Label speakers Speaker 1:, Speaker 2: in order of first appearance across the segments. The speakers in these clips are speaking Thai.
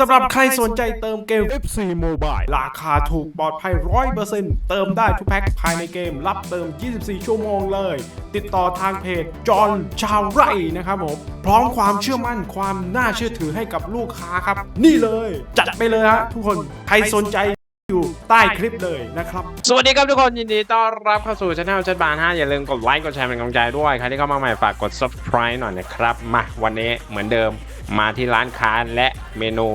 Speaker 1: สำหรับใครสนใจเติมเกม FC Mobile ราคาถูกปลอดภัย 100%เติมได้ทุกแพ็คภายในเกม รับเติม 24 ชั่วโมงเลย ติดต่อทางเพจจอห์นชาวไร่นะครับผม พร้อมความเชื่อมั่นความน่าเชื่อถือให้กับลูกค้าครับ นี่เลย จัดไปเลยฮะทุกคนใครสนใจอยู่ใต้คลิปเลยนะครับ
Speaker 2: สวัสดีครับทุกคนยินดีต้อนรับเข้าสู่ช anel ชัดบาน5อย่าลืมกดไลค์กดแชร์เป็นกำลังใจด้วย ใครที่เข้ามาใหม่ฝากกด subscribe หน่อยนะครับมาวันนี้เหมือนเดิม มาที่ร้านค้าและเมนู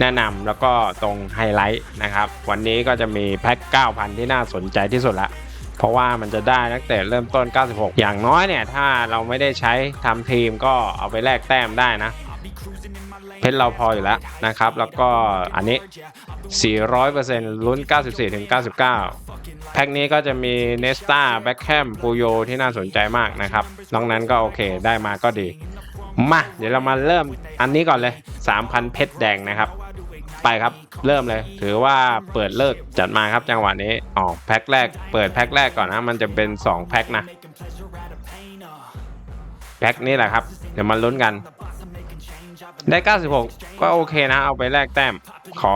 Speaker 2: แนะนำแล้วก็ตรงไฮไลท์นะครับ วันนี้ก็จะมีแพ็ค 9,000 ที่น่าสนใจที่สุดละเพราะว่ามันจะได้ตั้งแต่เริ่มต้น 96 อย่างน้อยเนี่ย ถ้าเราไม่ได้ใช้ทำทีมก็เอาไปแลกแต้มได้นะ เพชรเราพออยู่แล้วนะครับ แล้วก็อันนี้ 400%ลุ้น 94ถึง99 แพ็คนี้ก็จะมีเนสตาแบ็คแฮมปูโยที่น่าสนใจมากนะครับ น้อกนั้นก็โอเคได้มาก็ดี มาเดี๋ยวเรามาเริ่มอันนี้ก่อนเลย 3,000 เพชรแดงนะครับ ไปครับเริ่มเลย ถือว่าเปิดเลิกจัดมาครับจังหวะนี้อ๋อแพ็คแรก เปิดแพ็คแรกก่อนนะมันจะเป็น 2 แพ็คนะแพ็คนี้แหละครับ เดี๋ยวมาลุ้นกัน ได้ 96 ก็โอเคนะ เอาไปแลกแต้มขอ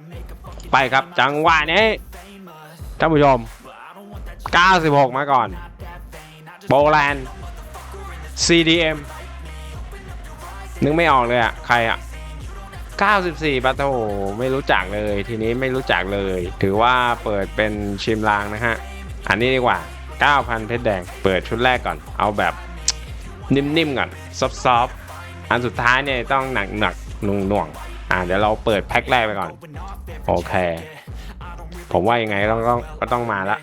Speaker 2: 96 ไปครับจังหวะนี้ท่านผู้ชม 96 มาก่อนโบแลนด์ CDM นึกไม่ออกเลยอะใครอะ94ปะโถไม่รู้จักเลย ทีนี้ไม่รู้จักเลย ถือว่าเปิดเป็นชิมลางนะฮะ อันนี้ดีกว่า 9,000 เพชรแดง เปิดชุดแรกก่อน เอาแบบนิ่มๆก่อนซอฟๆอันสุดท้ายเนี่ยต้องหนักหนักๆหน่วงหน่วงๆอ่าเดี๋ยวเราเปิดแพ็คแรกไปก่อน โอเค ผมว่ายังไงก็ต้องก็ต้องมาละ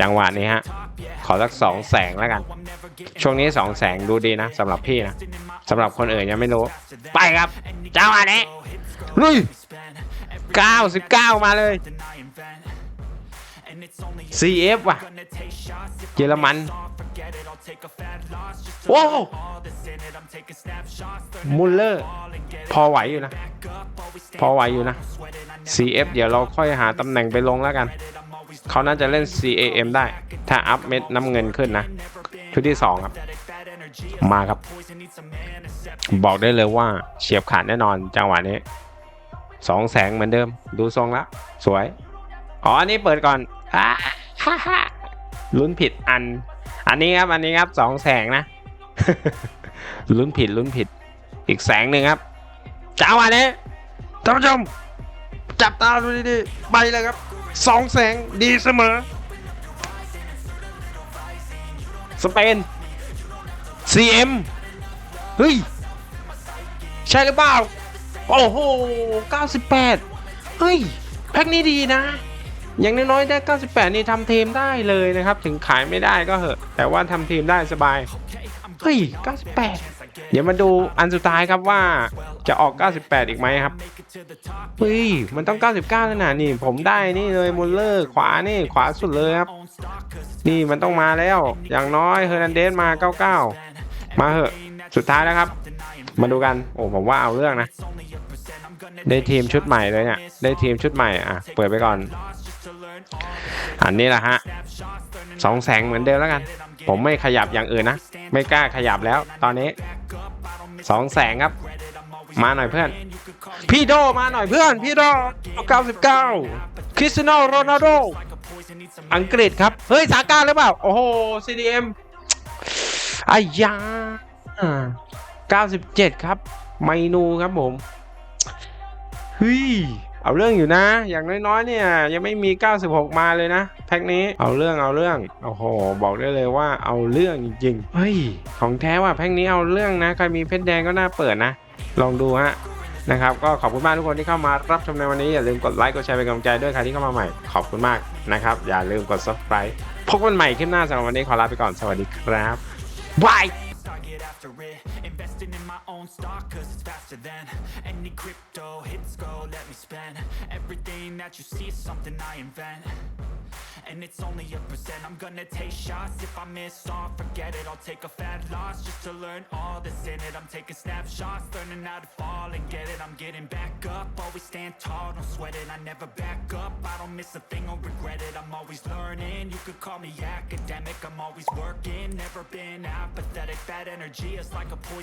Speaker 2: จังหวะนี้ฮะ ขอสักสองแสงแล้วกัน ช่วงนี้สองแสงดูดีนะสำหรับพี่นะสำหรับคนอื่นยังไม่รู้ ไปครับ จังหวะนี้ลุย99 มาเลย CF ว่ะ เยอรมันโว้วมุลเลอร์ พอไหวอยู่นะ พอไหวอยู่นะ CF เดี๋ยวเราค่อยหาตำแหน่งไปลงแล้วกัน เขาน่าจะเล่น CAM ได้ ถ้าอัพเม็ดน้ำเงินขึ้นนะ ชุดที่ 2 ครับ มาครับ บอกได้เลยว่าเฉียบขาดแน่นอนจังหวะนี้สองแสงเหมือนเดิม ดูทรงละ สวย อ๋อ อันนี้เปิดก่อน ลุ้นผิดอัน อันนี้ครับ อันนี้ครับสองแสงนะ ลุ้นผิดลุ้นผิด อีกแสงหนึ่งครับจังหวะนี้ท่านผู้ชม จับตาดูดีๆไปเลยครับสองแสงดีเสมอ สเปน CM เฮ้ย ใช่หรือเปล่า โอ้โห 98 เฮ้ย แพ็คนี้ดีนะ อย่างน้อยๆได้ 98 นี่ทำทีมได้เลยนะครับ ถึงขายไม่ได้ก็เหอะ แต่ว่าทำทีมได้สบาย เฮ้ย 98 เดี๋ยวมาดูอันสุดท้ายครับว่าจะออก 98 อีกไหมครับ เฮ้ย มันต้อง 99แล้วนะนี่ ผมได้นี่เลยมุลเลอร์ ขวานี่ ขวาสุดเลยครับ นี่มันต้องมาแล้ว อย่างน้อยเฮอร์นันเดสมา 99 มาเหอะ สุดท้ายแล้วครับ มาดูกัน โอ้ ผมว่าเอาเรื่องนะ ได้ทีมชุดใหม่เลยเนี่ย ได้ทีมชุดใหม่ อะ เปิดไปก่อน อันนี้แหละฮะสองแสงเหมือนเดิมแล้วกัน ผมไม่ขยับอย่างอื่นนะ ไม่กล้าขยับแล้ว ตอนนี้สองแสงครับ มาหน่อยเพื่อน พี่โดมาหน่อยเพื่อน พี่โด 99 คริสเตียโนโรนัลโด อังกฤษครับ เฮ้ย สาก้าหรือเปล่า โอ้โห CDM อายา97 ครับ ไมนูครับผมเฮ้ย เอาเรื่องอยู่นะ อย่างน้อยๆเนี่ยยังไม่มี 96 มาเลยนะแพ็คนี้เอาเรื่องเอาเรื่องโอ้โหบอกได้เลยว่าเอาเรื่องจริงๆเฮ้ยของแท้ว่าแพ็คนี้เอาเรื่องนะใครมีเพชรแดงก็น่าเปิดนะ ลองดูฮะนะครับก็ขอบคุณมากทุกคนที่เข้ามารับชมในวันนี้อย่าลืมกดไลค์กดแชร์เป็นกำลังใจด้วยใครที่เข้ามาใหม่ขอบคุณมากนะครับ อย่าลืมกด subscribe พบกันใหม่คลิปหน้าสำหรับวันนี้ขอลาไปก่อนสวัสดีครับบาย
Speaker 3: own stock cause it's faster than Any crypto hits go, let me spend. Everything that you see is something I invent. And it's only a percent. I'm gonna take shots. If I miss all, forget it. I'll take a fat loss Just to learn all that's in it. I'm taking snapshots Learning how to fall and get it. I'm getting back up. Always stand tall, don't sweat it. I never back up. I don't miss a thing or regret it. I'm always learning. You could call me academic. I'm always working. Never been apathetic. That energy is like a poison